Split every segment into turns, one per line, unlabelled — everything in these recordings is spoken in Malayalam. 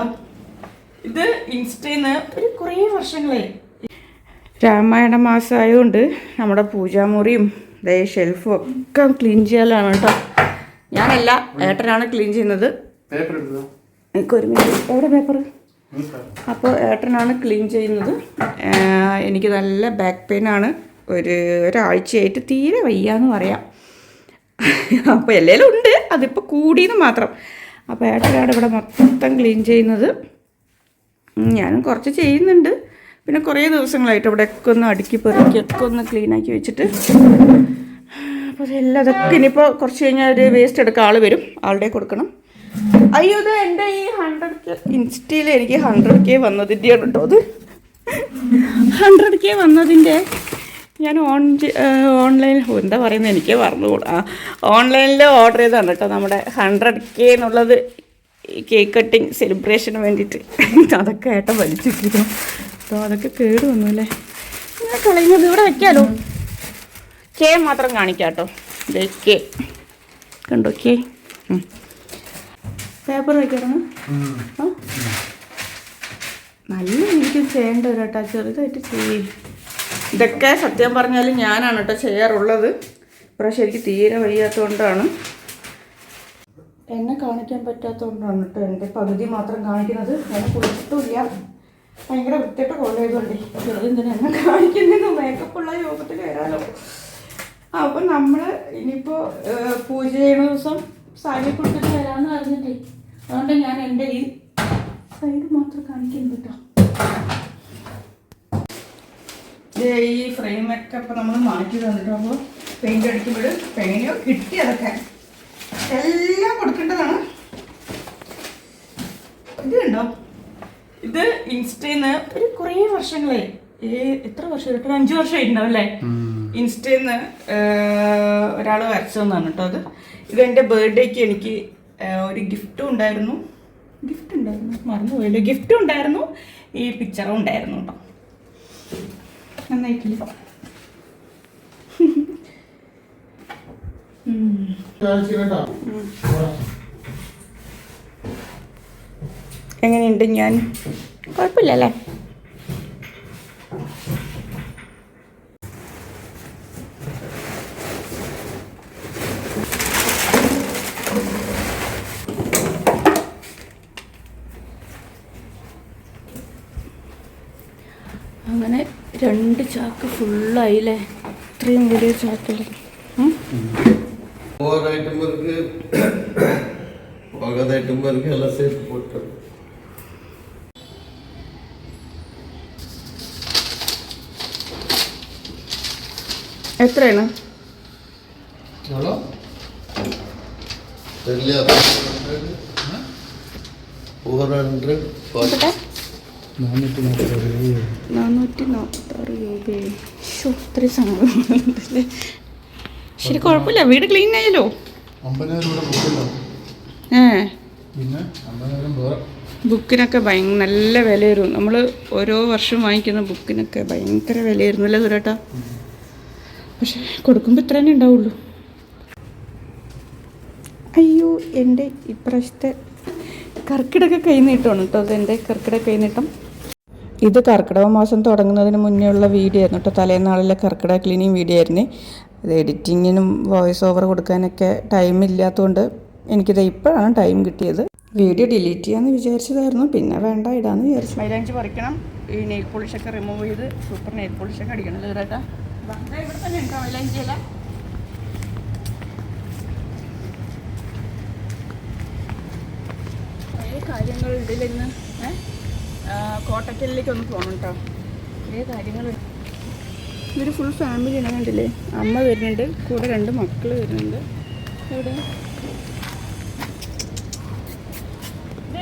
കണ്ടോ ഇത് ഇൻസ്റ്റയിൽ ഒരു കുറേ വർഷങ്ങളായി. രാമായണ മാസമായതുകൊണ്ട് നമ്മുടെ പൂജാമുറിയും ദേ ഷെൽഫും ഒക്കെ ക്ലീൻ ചെയ്യാനാണ് കേട്ടോ. ഞാനല്ല ഏട്ടനാണ് ക്ലീൻ ചെയ്യുന്നത്. എനിക്കൊരു മിനിറ്റ് എവിടെ പേപ്പർ അപ്പോൾ ഏട്ടനാണ് ക്ലീൻ ചെയ്യുന്നത്. എനിക്ക് നല്ല ബാക്ക് പെയിൻ ആണ്. ഒരു ഒരാഴ്ചയായിട്ട് തീരെ വയ്യാന്ന് പറയാം. അപ്പോൾ എല്ലാവരും ഉണ്ട്. അതിപ്പോൾ കൂടിയെന്ന് മാത്രം. അപ്പോൾ ഏട്ടനാണ് ഇവിടെ മൊത്തം ക്ലീൻ ചെയ്യുന്നത്. ഞാനും കുറച്ച് ചെയ്യുന്നുണ്ട്. പിന്നെ കുറേ ദിവസങ്ങളായിട്ട് ഇവിടെയൊക്കെ ഒന്ന് അടുക്കി പെറുക്കിയൊക്കെ ഒന്ന് ക്ലീനാക്കി വെച്ചിട്ട്. അപ്പോൾ എല്ലാം അതൊക്കെ ഇനിയിപ്പോൾ കുറച്ച് കഴിഞ്ഞാൽ ഒരു വേസ്റ്റ് എടുക്കാൻ ആൾ വരും. ആളുടെ കൊടുക്കണം. അയ്യോ ഇത് എന്റെ ഈ ഹൺഡ്രഡ് കെ ഇൻസ്റ്റയിൽ എനിക്ക് ഹൺഡ്രഡ് കെ വന്നതിന്റെയാണ് കേട്ടോ അത്. ഹൺഡ്രഡ് കെ വന്നതിന്റെ ഞാൻ ഓൺ ഓൺലൈൻ എന്താ പറയുന്നത് എനിക്ക് പറഞ്ഞുകൂടാ ഓൺലൈനിൽ ഓർഡർ ചെയ്താണ് കേട്ടോ നമ്മുടെ ഹൺഡ്രഡ് കെ എന്നുള്ളത് കേക്ക് കട്ടിങ് സെലിബ്രേഷന് വേണ്ടിയിട്ട്. അതൊക്കെ ഏട്ടൻ വലിച്ചിട്ടിരിക്കണം അപ്പോൾ അതൊക്കെ കേട് വന്നു അല്ലേ ഇങ്ങനെ കളയുന്നത് ഇവിടെ വയ്ക്കാമല്ലോ കെ മാത്രം കാണിക്കാം കേട്ടോ ദേ കെ കണ്ടോ കെ പേപ്പർ വയ്ക്കണം ആ? നല്ല എനിക്ക് ചെയ്യേണ്ട ഒരു കേട്ടോ ചെറുതായിട്ട് ചെയ്യേ. ഇതൊക്കെ സത്യം പറഞ്ഞാൽ ഞാനാണ് കേട്ടോ ചെയ്യാറുള്ളത്. പക്ഷേ എനിക്ക് തീരെ വയ്യാത്തതുകൊണ്ടാണ് എന്നെ കാണിക്കാൻ പറ്റാത്തതുകൊണ്ടാണ് കേട്ടോ എന്റെ പകുതി മാത്രം കാണിക്കുന്നത്. ഞാൻ കുളിച്ചിട്ടില്ല ഭയങ്കര വൃത്തിയിട്ട് കൊള്ളയതുകൊണ്ട് എന്തിനാ എന്നെ കാണിക്കുന്നതെന്ന് മേക്കപ്പുള്ള യോഗത്തിൽ വരാലോ. അപ്പം നമ്മൾ ഇനിയിപ്പോൾ പൂജ ചെയ്യുന്ന ദിവസം സാരി കൊടുത്തിട്ട് വരാമെന്ന് പറഞ്ഞിട്ടേ. അതുകൊണ്ട് ഞാൻ എന്റെ ഈ സൈഡ് മാത്രം കാണിക്കുന്നു കേട്ടോ. ഈ ഫ്രെയിമൊക്കെ ഇപ്പം നമ്മൾ മാറ്റി തന്നിട്ട് അപ്പോൾ പെയിന്റ് അടിക്കുമ്പോൾ പെയിനോ കിട്ടി അതൊക്കെ? എല്ലാം കൊടുക്കേണ്ടതാണ്. ഇത് ഉണ്ടോ ഇത് ഇൻസ്റ്റയിൽ നിന്ന് ഒരു കുറേ വർഷങ്ങളെ ഏ എത്ര വർഷം? ഒരു അഞ്ച് വർഷമായിട്ടുണ്ടാവും ഉണ്ടാവും അല്ലേ? ഇൻസ്റ്റയിൽ നിന്ന് ഒരാൾ വരച്ചു തന്നാണ് കേട്ടോ അത്. ഇത് എന്റെ ബർത്ത്ഡേക്ക് എനിക്ക് ഒരു ഗിഫ്റ്റും ഉണ്ടായിരുന്നു. ഗിഫ്റ്റ് ഉണ്ടായിരുന്നു. മറന്നുപോയല്ലോ. ഗിഫ്റ്റും ഉണ്ടായിരുന്നു. ഈ പിക്ചറും ഉണ്ടായിരുന്നു കേട്ടോ. നന്നായിട്ടില്ല. എങ്ങനെയുണ്ട് ഞാൻ? കുഴപ്പമില്ലല്ലേ അങ്ങനെ രണ്ട് ചാക്ക് ഫുള്ളായില്ലേ? ഇത്രയും വലിയ
ചാക്കിൽ
എത്രയാണ്?
ഫോർ ഹൺഡ്രഡ് നാനൂറ്റി നാൽപ്പത്താറ്
രൂപയോ. നാനൂറ്റി നാൽപ്പത്താറ് രൂപയോ. ഷോ ഇത്രയും സമയമുണ്ടല്ലേ ശരി കുഴപ്പമില്ല. വീട് ക്ലീൻ ആയല്ലോ. ഏ. ബുക്കിനൊക്കെ ഭയ നല്ല വിലയായിരുന്നു നമ്മൾ ഓരോ വർഷം വാങ്ങിക്കുന്ന ബുക്കിനൊക്കെ ഭയങ്കര വിലയായിരുന്നു അല്ലേ സുരേട്ടാ? പക്ഷെ കൊടുക്കുമ്പോ ഇത്ര തന്നെ ഉണ്ടാവുള്ളൂ. അയ്യോ എന്റെ ഇപ്രാവശ്യത്തെ കർക്കിടക കൈനീട്ടമാണ് കേട്ടോ. എന്റെ കർക്കിടക കൈനീട്ടം. ഇത് കർക്കിടക മാസം തുടങ്ങുന്നതിന് മുന്നേ ഉള്ള വീഡിയോ ആയിരുന്നു കേട്ടോ. തലേന്നാളിലെ കർക്കിടക ക്ലീനിങ് വീഡിയോ ആയിരുന്നു. അത് എഡിറ്റിങ്ങിനും വോയിസ് ഓവർ കൊടുക്കാനൊക്കെ ടൈം ഇല്ലാത്തതുകൊണ്ട് എനിക്കിത് ഇപ്പോഴാണ് ടൈം കിട്ടിയത്. വീഡിയോ ഡിലീറ്റ് ചെയ്യാന്ന് വിചാരിച്ചതായിരുന്നു. പിന്നെ വേണ്ട ഇടാന്ന് വിചാരിച്ചു. മൈലാഞ്ചി പറിക്കണം. ഈ നെയിൽ പോളിഷൊക്കെ റിമൂവ് ചെയ്ത് സൂപ്പർ നെയിൽ പോളിഷൊക്കെ അടിക്കണം. ചേട്ടാ ഇവിടെ തന്നെ കാര്യങ്ങൾ കോട്ടക്കലിലേക്ക് ഒന്ന് പോകണം കേട്ടോ ഇതൊരു ഫുൾ ഫാമിലി ആണ് കണ്ടില്ലേ? അമ്മ വരുന്നുണ്ട് കൂടെ രണ്ട് മക്കൾ വരുന്നുണ്ട്. എവിടെ?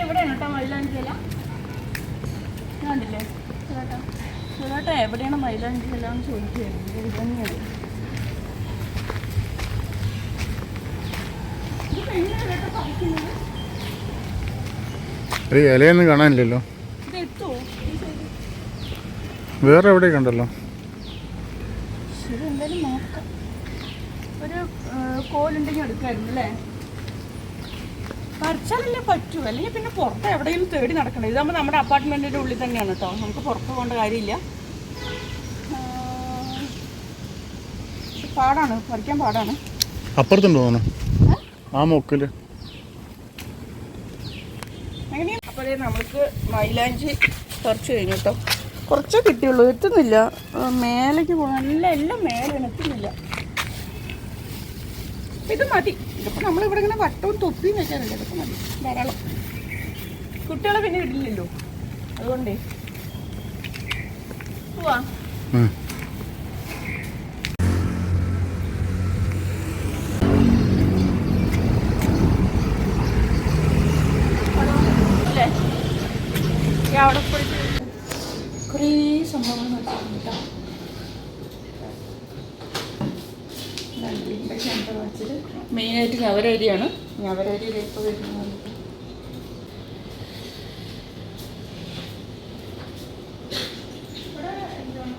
എവിടെയാണ് കേട്ടോ മൈലാഞ്ചില കണ്ടില്ലേ?
ഇലയൊന്നും കാണാനില്ലല്ലോ
ഇത് എത്തുമോ ഈ സൈഡ്
വേറെ എവിടെ കണ്ടല്ലോ
പറിച്ചാലല്ലേ ഒരു കോലുണ്ടെങ്കിൽ എടുക്കായിരുന്നു അല്ലേ? പറ്റൂ. അല്ലെങ്കിൽ പിന്നെ പുറത്ത് എവിടെയെങ്കിലും തേടി നടക്കണം ഇതാകുമ്പോൾ നമ്മുടെ അപ്പാർട്ട്മെന്റിന്റെ ഉള്ളിൽ തന്നെയാണ് കേട്ടോ. നമുക്ക് പുറത്ത് പോകേണ്ട കാര്യമില്ല. പാടാണ്. പറിക്കാൻ പാടാണ്.
അപ്പുറത്തുണ്ടോ ആ മൊക്കിൽ.
എങ്ങനെയാ? അപ്പോഴേ നമുക്ക് മൈലാഞ്ചി പറിച്ചു കഴിഞ്ഞു കേട്ടോ. കുറച്ചേ കിട്ടിയുള്ളൂ എത്തുന്നില്ല. മേലേക്ക് പോകാൻ നല്ല എല്ലാം മേലാണ് എത്തുന്നില്ല. ഇത് മതി. ഇതിപ്പോൾ നമ്മളിവിടെ ഇങ്ങനെ വട്ടവും തൊപ്പിയും വെച്ചാലല്ലേ ഇതൊക്കെ മതി. ധാരാളം. കുട്ടികളെ പിന്നെ ഇടില്ലല്ലോ. അതുകൊണ്ടേ. പോവാ. അവിടെ പോയിട്ട് സംഭവങ്ങൾ കേട്ടോ. മെയിനായിട്ട് ഞവരരിയാണ് ഞവരരി ഇപ്പോൾ വരുന്നത്.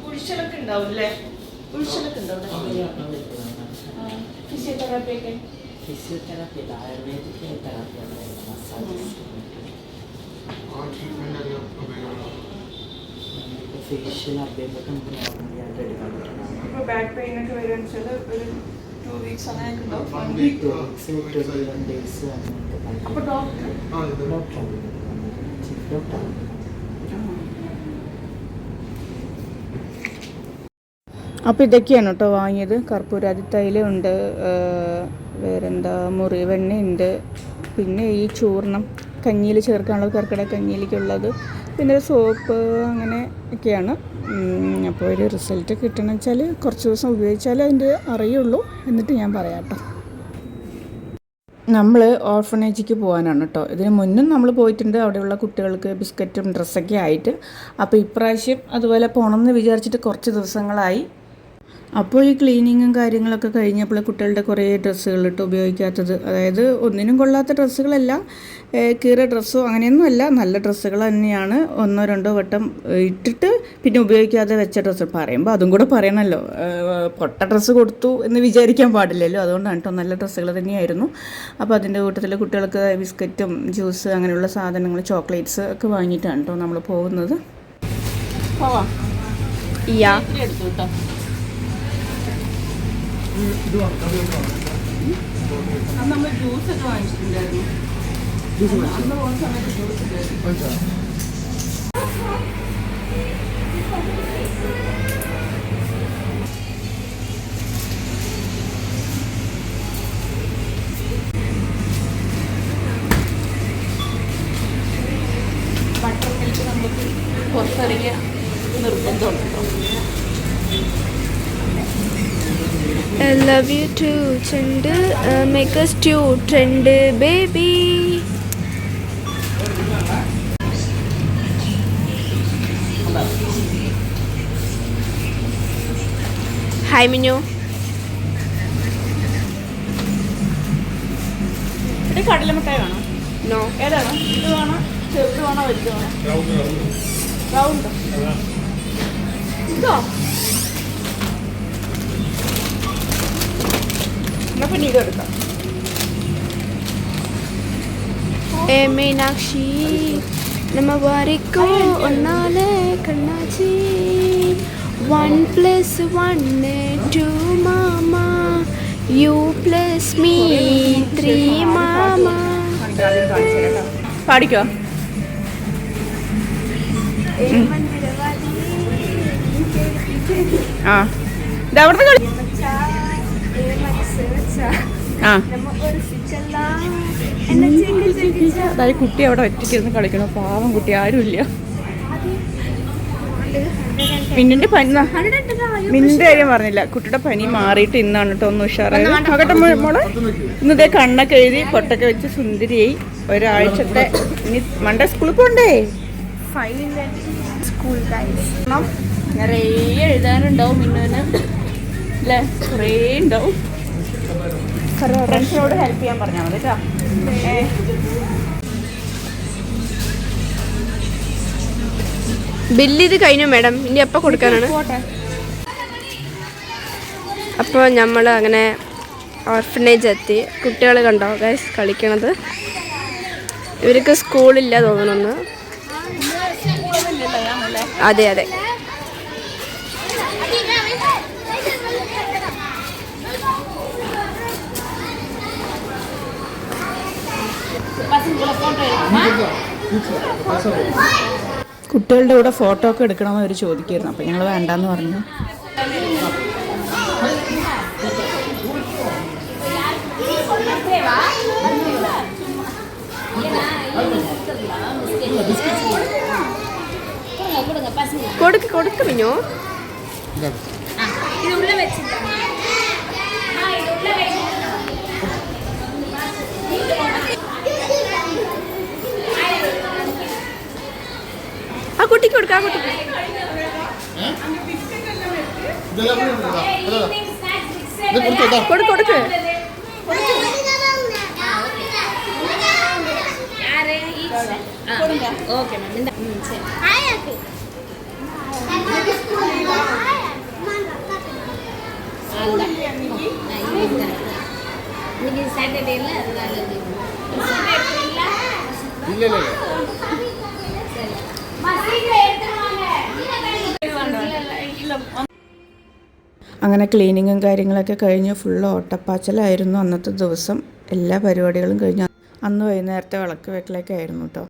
കുഴിച്ചിലൊക്കെ ഉണ്ടാവും അല്ലേ കുഴിച്ചിലൊക്കെ ഉണ്ടാവും ഫിസിയോതെറാപ്പി ഒക്കെ
ഫിസിയോതെറാപ്പി ആയുർവേദിക് തെറാപ്പിയാണ്. മസാജ് ഫേഷ്യൽ അഭ്യർത്ഥന നമുക്ക് നോർമലി ആയിട്ട് എടുക്കാൻ പറ്റും.
ഇപ്പോൾ ബാക്ക് പെയിൻ ഒക്കെ വരുകയെന്ന് വെച്ചാൽ ഒരു ടു വീക്സ് അങ്ങനെയൊക്കെ ഉണ്ടാവും one
two weeks twenty one days
അപ്പോൾ ഡോക്ടർ
ചീഫ്
അപ്പോൾ ഇതൊക്കെയാണ് കേട്ടോ വാങ്ങിയത്. കർപ്പൂരാതി ഉണ്ട് വേറെന്താ മുറി വെണ്ണയുണ്ട്. പിന്നെ ഈ ചൂർണം കഞ്ഞിയിൽ ചേർക്കാനുള്ളത് കർക്കിടക കഞ്ഞിയിലേക്കുള്ളത്. പിന്നെ സോപ്പ് അങ്ങനെ ഒക്കെയാണ്. അപ്പോൾ ഒരു റിസൾട്ട് കിട്ടണം വെച്ചാൽ കുറച്ച് ദിവസം ഉപയോഗിച്ചാലേ അതിന്റെ അറിയുള്ളൂ. എന്നിട്ട് ഞാൻ പറയാം കേട്ടോ നമ്മൾ ഓർഫനേജിക്ക് പോകാനാണ് കേട്ടോ ഇതിന് മുന്നും നമ്മൾ പോയിട്ടുണ്ട്. അവിടെയുള്ള കുട്ടികൾക്ക് ബിസ്ക്കറ്റും ഡ്രസ്സൊക്കെ ആയിട്ട്. അപ്പോൾ ഇപ്രാവശ്യം അതുപോലെ പോകണമെന്ന് വിചാരിച്ചിട്ട് കുറച്ച് ദിവസങ്ങളായി. അപ്പോൾ ഈ ക്ലീനിങ്ങും കാര്യങ്ങളൊക്കെ കഴിഞ്ഞപ്പോൾ കുട്ടികളുടെ കുറേ ഡ്രസ്സുകൾ ഇട്ട് ഉപയോഗിക്കാത്തത്. അതായത് ഒന്നിനും കൊള്ളാത്ത ഡ്രസ്സുകളല്ല. കീറ ഡ്രസ്സോ ഡ്രസ്സോ അങ്ങനെയൊന്നുമല്ല നല്ല ഡ്രസ്സുകൾ തന്നെയാണ് ഒന്നോ രണ്ടോ വട്ടം ഇട്ടിട്ട് പിന്നെ ഉപയോഗിക്കാതെ വെച്ച ഡ്രസ്സ്. പറയുമ്പോൾ അതും കൂടെ പറയണമല്ലോ പൊട്ട ഡ്രസ്സ് കൊടുത്തു എന്ന് വിചാരിക്കാൻ പാടില്ലല്ലോ. അതുകൊണ്ടാണ് കേട്ടോ നല്ല ഡ്രസ്സുകൾ തന്നെയായിരുന്നു. അപ്പോൾ അതിന്റെ കൂട്ടത്തിൽ കുട്ടികൾക്ക് ബിസ്ക്കറ്റും ജ്യൂസ് അങ്ങനെയുള്ള സാധനങ്ങൾ ചോക്ലേറ്റ്സ് ഒക്കെ വാങ്ങിയിട്ടാണ് കേട്ടോ നമ്മൾ പോകുന്നത്. പോവാം.
യാ
എടുത്തു കേട്ടോ. അന്ന് നമ്മൾ ജ്യൂസ് ഒക്കെ വാങ്ങിച്ചിട്ടുണ്ടായിരുന്നു അന്ന് പോകുന്ന സമയത്ത് ജ്യൂസ് ഉണ്ടായിരുന്നു
I love you too, Chandu. Uh, make us stew, Trendu, baby. Hi, Minu.
ഇത് കടലമിഠായി വേണം
No.
ഏതാണ് ഇത് വേണം ചെറുത് വേണോ വലുത് വേണോ റൗണ്ട് ഇതോ എന്നാൽ പിന്നെ ഇതെടുക്കാം
ഏ മീനാക്ഷി நம்ம வரைக்கும் ஒன்னால கண்ணாச்சி ஒன் ப்ளஸ் ஒன்னு டூ மாமா യു പ്ലസ് മീ ത്രീ മാമ.
പാടിക്കോ? ആ. ഇതവിടുന്ന് കളി അതായത് കുട്ടി അവിടെ ഒറ്റയ്ക്കിരുന്ന് കളിക്കണം പാവം കുട്ടി ആരുമില്ല. മിന്നിന്റെ പനി മിന്നിന്റെ കാര്യം പറഞ്ഞില്ല. കുട്ടിയുടെ പനി മാറിയിട്ട് ഇന്നാണ് കേട്ടോ ഒന്ന് ഉഷാറായത് മോളെ. ഇന്ന് ഇതേ കണ്ണൊക്കെ എഴുതി പൊട്ടൊക്കെ വെച്ച് സുന്ദരിയായി ഒരാഴ്ചത്തെ ഇനി മണ്ടേ സ്കൂളിൽ പോണ്ടേ?
സ്കൂൾ
നിറയെ എഴുതാനുണ്ടാവും മിന്നുവിന് അല്ലേ കുറേ ഉണ്ടാവും. ഫ്രണ്ട്സിനോട് ഹെൽപ്പ് ചെയ്യാൻ പറഞ്ഞാൽ മതി കേട്ടോ
ബില്ല് ഇത് കഴിഞ്ഞു മാഡം ഇനി എപ്പോൾ കൊടുക്കാനാണ്? അപ്പോൾ നമ്മൾ അങ്ങനെ ഓർഫനേജ് എത്തി. കുട്ടികൾ കണ്ടോ ഗൈസ് കളിക്കണത്? ഇവർക്ക് സ്കൂളില്ല തോന്നണമെന്ന് അതെ അതെ.
കുട്ടികളുടെ കൂടെ ഫോട്ടോ ഒക്കെ എടുക്കണമെന്ന് അവർ ചോദിക്കായിരുന്നു. അപ്പോൾ ഞങ്ങൾ വേണ്ടാന്ന് പറഞ്ഞു.
കൊടുക്ക് കൊടുക്ക് മിഞ്ഞു. குட்டி கொடுக்கா குட்டி கொடு கொடுக்கு. Okay
ma'am. இந்த ம் இன்னைக்கு சாட்டர்டேல அதனால
இல்லை இல்லை.
അങ്ങനെ ക്ലീനിങ്ങും കാര്യങ്ങളൊക്കെ കഴിഞ്ഞ് ഫുൾ ഓട്ടപ്പാച്ചലായിരുന്നു അന്നത്തെ ദിവസം. എല്ലാ പരിപാടികളും കഴിഞ്ഞ് അന്ന് വൈകുന്നേരത്തെ വിളക്ക് വെക്കലൊക്കെ ആയിരുന്നു കേട്ടോ